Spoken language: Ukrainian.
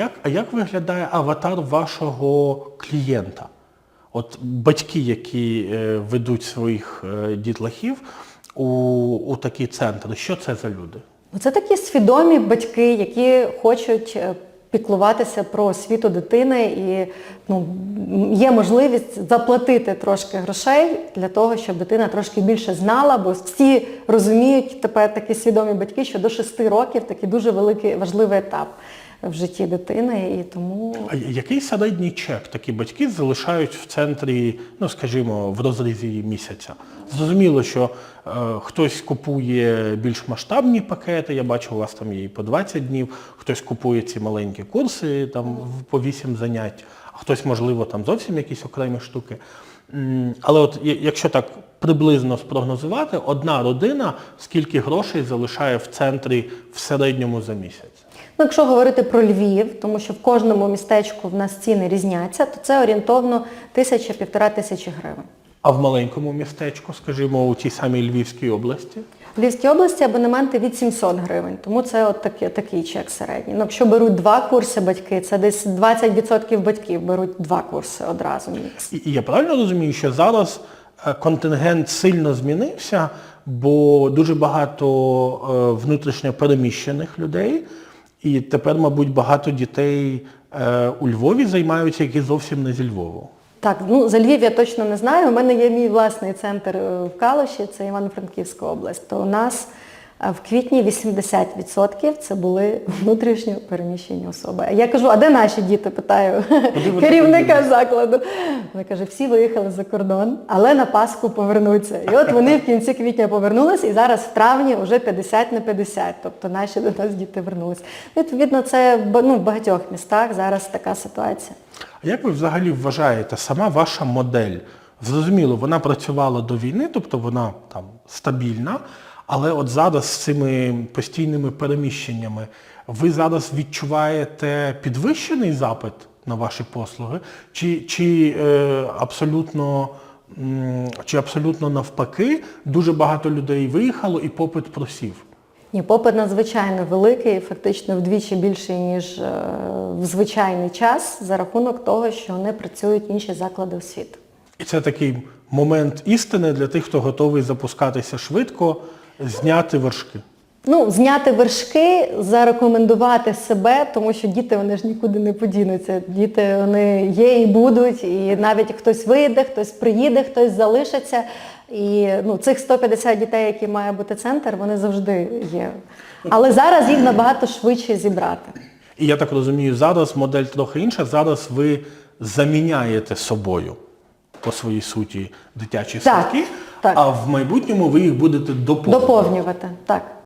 як, а як виглядає аватар вашого клієнта? От батьки, які е, ведуть своїх е, дітлахів у, у такі центри, що це за люди? Це такі свідомі батьки, які хочуть е, піклуватися про освіту дитини і ну, є можливість заплатити трошки грошей для того, щоб дитина трошки більше знала, бо всі розуміють тепер такі свідомі батьки, що до 6 років такий дуже великий важливий етап в житті дитини. І тому А який середній чек такі батьки залишають в центрі, ну скажімо, в розрізі місяця? Зрозуміло, що е, хтось купує більш масштабні пакети, я бачу, у вас там є і по 20 днів, хтось купує ці маленькі курси там по 8 занять, а хтось, можливо, там зовсім якісь окремі штуки. Але от якщо так приблизно спрогнозувати, одна родина скільки грошей залишає в центрі в середньому за місяць? Ну, якщо говорити про Львів, тому що в кожному містечку в нас ціни різняться, то це орієнтовно тисяча-півтора тисячі гривень. А в маленькому містечку, скажімо, у тій самій Львівській області? В Львівській області абонементи від 700 гривень, тому це от такий, такий чек середній. Ну, якщо беруть два курси батьки, це десь 20% батьків беруть два курси одразу. І, і я правильно розумію, що зараз е, контингент сильно змінився, бо дуже багато е, внутрішньо переміщених людей, і тепер, мабуть, багато дітей е, у Львові займаються, які зовсім не зі Львову. Так, ну за Львів я точно не знаю. У мене є мій власний центр е, в Калуші, це Івано-Франківська область. То у нас в квітні 80% це були внутрішньо переміщені особи. Я кажу, а де наші діти? Питаю вони керівника поділись? закладу. Вона каже, всі виїхали за кордон, але на Пасху повернуться. І от вони в кінці квітня повернулись, і зараз в травні вже 50 на 50. Тобто наші до нас діти вернулись. Відповідно, це ну, в багатьох містах зараз така ситуація. А як ви взагалі вважаєте, сама ваша модель? Зрозуміло, вона працювала до війни, тобто вона там стабільна, але от зараз з цими постійними переміщеннями ви зараз відчуваєте підвищений запит на ваші послуги, чи, чи, е, абсолютно, чи абсолютно навпаки дуже багато людей виїхало і попит просів? Ні, попит надзвичайно великий, фактично вдвічі більший, ніж е, в звичайний час, за рахунок того, що не працюють інші заклади освіти. І це такий момент істини для тих, хто готовий запускатися швидко, зняти вершки. Ну, зняти вершки, зарекомендувати себе, тому що діти вони ж нікуди не подінуться. Діти вони є і будуть, і навіть хтось вийде, хтось приїде, хтось залишиться. І ну, цих 150 дітей, які має бути центр, вони завжди є. Але зараз їх набагато швидше зібрати. І я так розумію, зараз модель трохи інша. Зараз ви заміняєте собою по своїй суті дитячі Так, садки, так. а в майбутньому ви їх будете доповнювати. Доповнювати. Так.